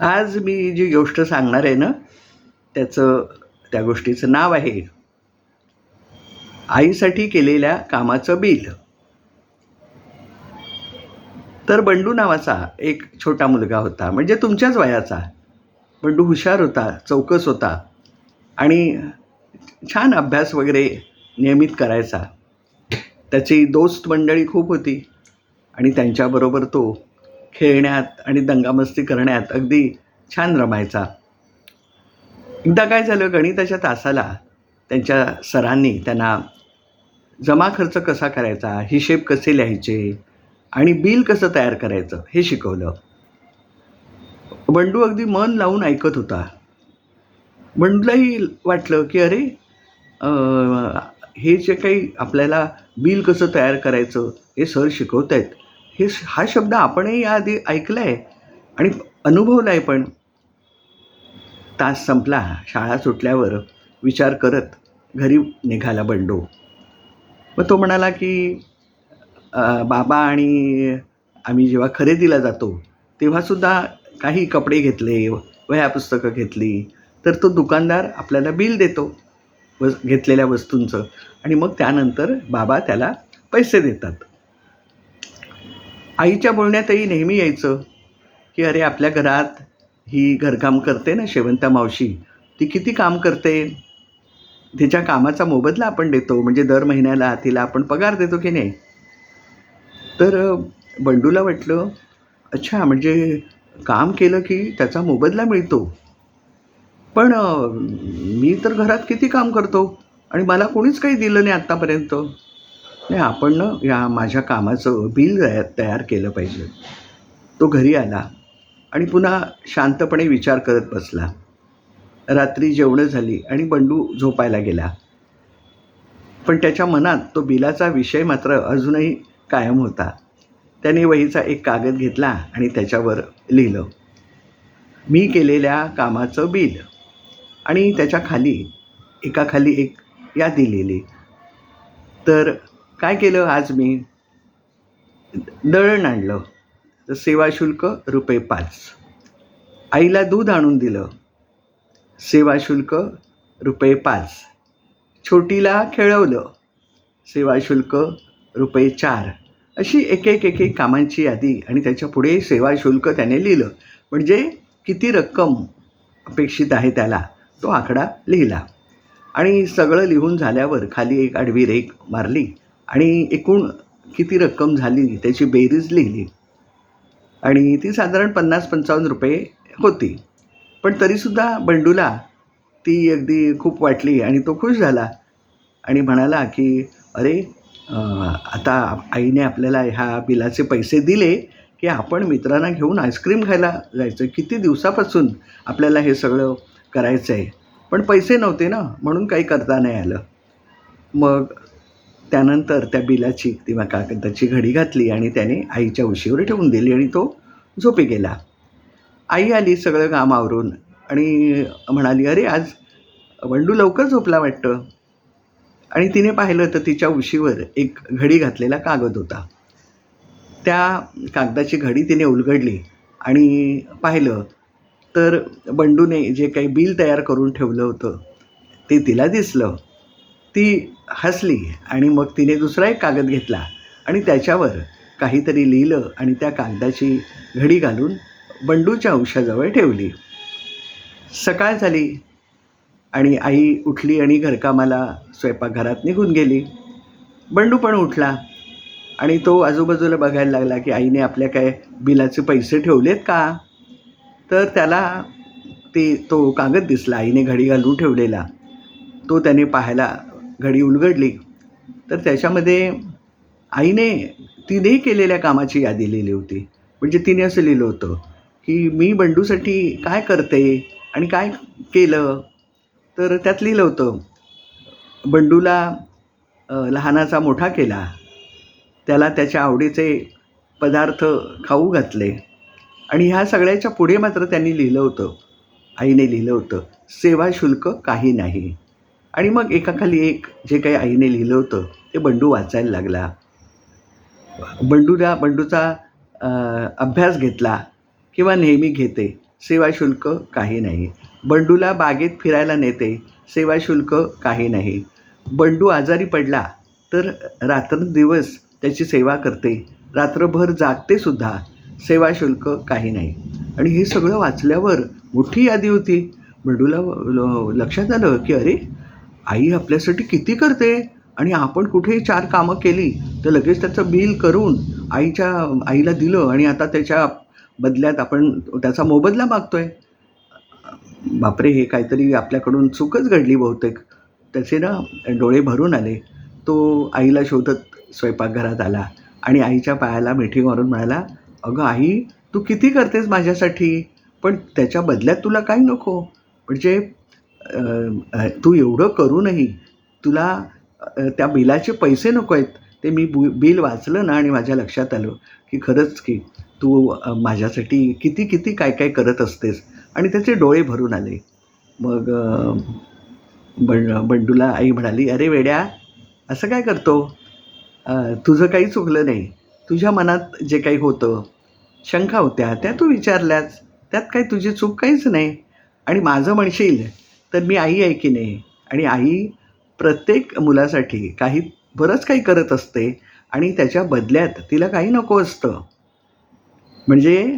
आज मी जी गोष्ट सांगणार आहे ना त्याचं त्या गोष्टीचं नाव आहे आईसाठी केलेल्या कामाचं बिल. तर बंडू नावाचा एक छोटा मुलगा होता म्हणजे तुमच्याच वयाचा बंडू हुशार होता चौकस होता आणि छान अभ्यास वगैरे नियमित करायचा. त्याची दोस्त मंडळी खूप होती आणि त्यांच्याबरोबर तो खेळण्यात आणि दंगामस्ती करण्यात अगदी छान रमायचा. एकदा काय झालं गणिताच्या तासाला त्यांच्या सरांनी त्यांना जमा खर्च कसा करायचा हिशेब कसे लिहायचे आणि बिल कसं तयार करायचं हे शिकवलं. बंडू अगदी मन लावून ऐकत होता. बंडूलाही वाटलं की अरे हे जे काही आपल्याला बिल कसं तयार करायचं हे सर शिकवत आहेत हे हा शब्द आपणही याआधी ऐकला आहे आणि अनुभवला आहे पण. तास संपला शाळा सुटल्यावर विचार करत घरी निघाला बंडू. मग तो म्हणाला की बाबा आणि आम्ही जेव्हा खरेदीला जातो तेव्हासुद्धा काही कपडे घेतले वह्या पुस्तकं घेतली तर तो दुकानदार आपल्याला बिल देतो वस घेतलेल्या वस्तूंचं. आणि मग त्यानंतर बाबा त्याला पैसे देतात. आईच्या बोलण्यातही नेहमी यायचं की अरे आपल्या घरात ही घरकाम करते ना शेवंता मावशी. ती किती काम करते? तिच्या कामाचा मोबदला आपण देतो. म्हणजे दर महिन्याला तिला आपण पगार देतो की नाही? तर बंडूला वाटलं अच्छा म्हणजे काम केलं की त्याचा मोबदला मिळतो. पण मी तर घरात किती काम करतो आणि मला कोणीच काही दिलं नाही आत्तापर्यंत नाही आपण ना या माझ्या कामाचं बिल तयार केलं पाहिजे. तो घरी आला आणि पुन्हा शांतपणे विचार करत बसला. रात्री जेवणं झाली आणि बंडू झोपायला गेला. पण त्याच्या मनात तो बिलाचा विषय मात्र अजूनही कायम होता. त्याने वहीचा एक कागद घेतला आणि त्याच्यावर लिहिलं मी केलेल्या कामाचं बिल. आणि त्याच्याखाली एका खाली एक यादी लिहिली. तर काय केलं आज मी? दळण आणलं. तर सेवा शुल्क रुपये पाच. आईला दूध आणून दिलं. सेवा शुल्क रुपये पाच. छोटीला खेळवलं. सेवा शुल्क रुपये चार. अशी एक एक एक एक कामांची यादी आणि त्याच्या पुढे सेवा शुल्क त्याने लिहिलं. म्हणजे किती रक्कम अपेक्षित आहे त्याला? तो आकडा लिहिला. आणि सगळं लिहून झाल्यावर खाली एक आडवी रेख मारली. आणि एकूण किती रक्कम झाली त्याची बेरीज लिहिली. आणि ती साधारण पन्नास पंचावन्न रुपये होती. पण तरीसुद्धा बंडूला ती अगदी खूप वाटली आणि तो खुश झाला. आणि म्हणाला की अरे आता आईने आपल्याला ह्या बिलाचे पैसे दिले की आपण मित्रांना घेऊन आईस्क्रीम खायला जायचं किती दिवसापासून आपल्याला हे सगळं करायचं आहे पण पैसे नव्हते ना म्हणून काही करता नाही आलं. मग त्यानंतर त्या बिलाची किंवा कागदाची घडी घातली आणि त्याने आईच्या उशीवर ठेवून दिली आणि तो झोपी गेला. आई आली सगळं काम आवरून आणि म्हणाली अरे आज बंडू लवकर झोपला वाटतं. आणि तिने पाहिलं तर तिच्या उशीवर एक घडी घातलेला कागद होता. त्या कागदाची घडी तिने उलगडली आणि पाहिलं तर बंडूने जे काही बिल तयार करून ठेवलं होतं ते तिला दिसलं. ती हसली आणि मग तिने दुसरा एक कागद घेतला आणि त्याच्यावर काहीतरी लिहिलं आणि त्या कागदाची घडी घालून बंडूच्या अंशाजवळ ठेवली. सकाळ झाली आणि आई उठली आणि घरकामाला स्वयंपाकघरात निघून गेली. बंडू पण उठला आणि तो आजूबाजूला बघायला लागला की आईने आपल्या काय बिलाचे पैसे ठेवलेत का? तर त्याला ते तो कागद दिसला आईने घडी घालून ठेवलेला. तो त्याने पाहायला घडी उलगडली तर त्याच्यामध्ये आईने तिने केलेल्या कामाची यादी लिहिली होती. म्हणजे तिने असं लिहिलं होतं की मी बंडूसाठी काय करते आणि काय केलं? तर त्यात लिहिलं होतं बंडूला लहानाचा मोठा केला. त्याला त्याच्या आवडीचे पदार्थ खाऊ घातले. आणि ह्या सगळ्याच्या पुढे मात्र त्यांनी लिहिलं होतं. आईने लिहिलं होतं सेवा शुल्क काही नाही. आणि मग एकाखाली एक जे काही आईने लिहिलं होतं ते बंडू वाचायला लागला. बंडूला बंडूचा अभ्यास घेतला किंवा नेहमी घेते सेवाशुल्क काही नाही. बंडूला बागेत फिरायला नेते सेवाशुल्क काही नाही. बंडू आजारी पडला तर रात्रंदिवस त्याची सेवा करते रात्रभर जागतेसुद्धा सेवाशुल्क काही नाही. आणि हे सगळं वाचल्यावर मोठी यादी होती. बंडूला लक्षात आलं की अरे आई आपल्यासाठी किती करते? आणि आपण कुठे चार कामं केली तर लगेच त्याचं बिल करून आईच्या आईला दिलं आणि आता त्याच्या बदल्यात आपण त्याचा मोबदला मागतोय. बापरे हे काहीतरी आपल्याकडून चूकच घडली बहुतेक. त्याचे ना डोळे भरून आले. तो आईला शोधत स्वयंपाकघरात आला आणि आईच्या पायाला मिठी मारून म्हणाला अगं आई तू किती करतेस माझ्यासाठी? पण त्याच्या बदल्यात तुला काही नको. म्हणजे तू एवढं करूनही तुला त्या बिलाचे पैसे नको आहेत. ते मी बु बिल वाचलं ना आणि माझ्या लक्षात आलं की खरंच की तू माझ्यासाठी किती किती काय काय करत असतेस. आणि त्याचे डोळे भरून आले. मग बंड बंडूला आई म्हणाली अरे वेड्या असं काय करतो? तुझं काही चुकलं नाही. तुझ्या मनात जे काही होतं शंका होत्या त्या तू विचारल्यास. त्यात काही तुझी चूक काहीच नाही. आणि माझं म्हणशील तर मी आई आहे की नाही? आणि आई प्रत्येक मुलासाठी काही बरंच काही करत असते आणि त्याच्या बदल्यात तिला काही नको असतं. म्हणजे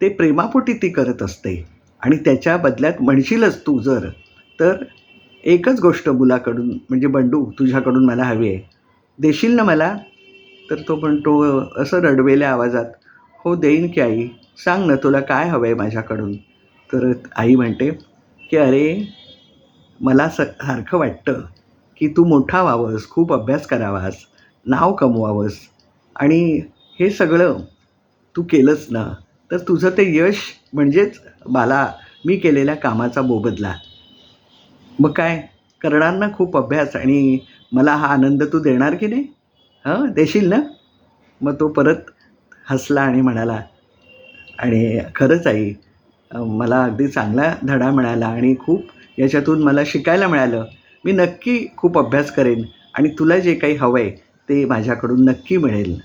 ते प्रेमापोटी ती करत असते. आणि त्याच्या बदल्यात म्हणशीलच तू जर तर एकच गोष्ट मुलाकडून म्हणजे बंडू तुझ्याकडून मला हवी आहे. देशील ना मला? तर तो म्हणतो असं रडवेल्या आवाजात हो देईन की आई. सांग ना तुला काय हवं आहे माझ्याकडून. तर आई म्हणते की अरे मला स सारखं वाटतं की तू मोठा व्हावंस खूप अभ्यास करावास नाव कमवावंस आणि हे सगळं तू केलंच ना तर तुझं ते यश म्हणजेच मला मी केलेल्या कामाचा मोबदला मग काय? करणार ना खूप अभ्यास आणि मला हा आनंद तू देणार की नाही? हां? देशील ना? मग तो परत हसला आणि म्हणाला आणि खरंच आई मला अगदी चांगला धडा मिळाला आणि खूप याच्यातून मला शिकायला मिळालं. मी नक्की खूप अभ्यास करेन आणि तुला जे काही हवं आहे ते माझ्याकडून नक्की मिळेल.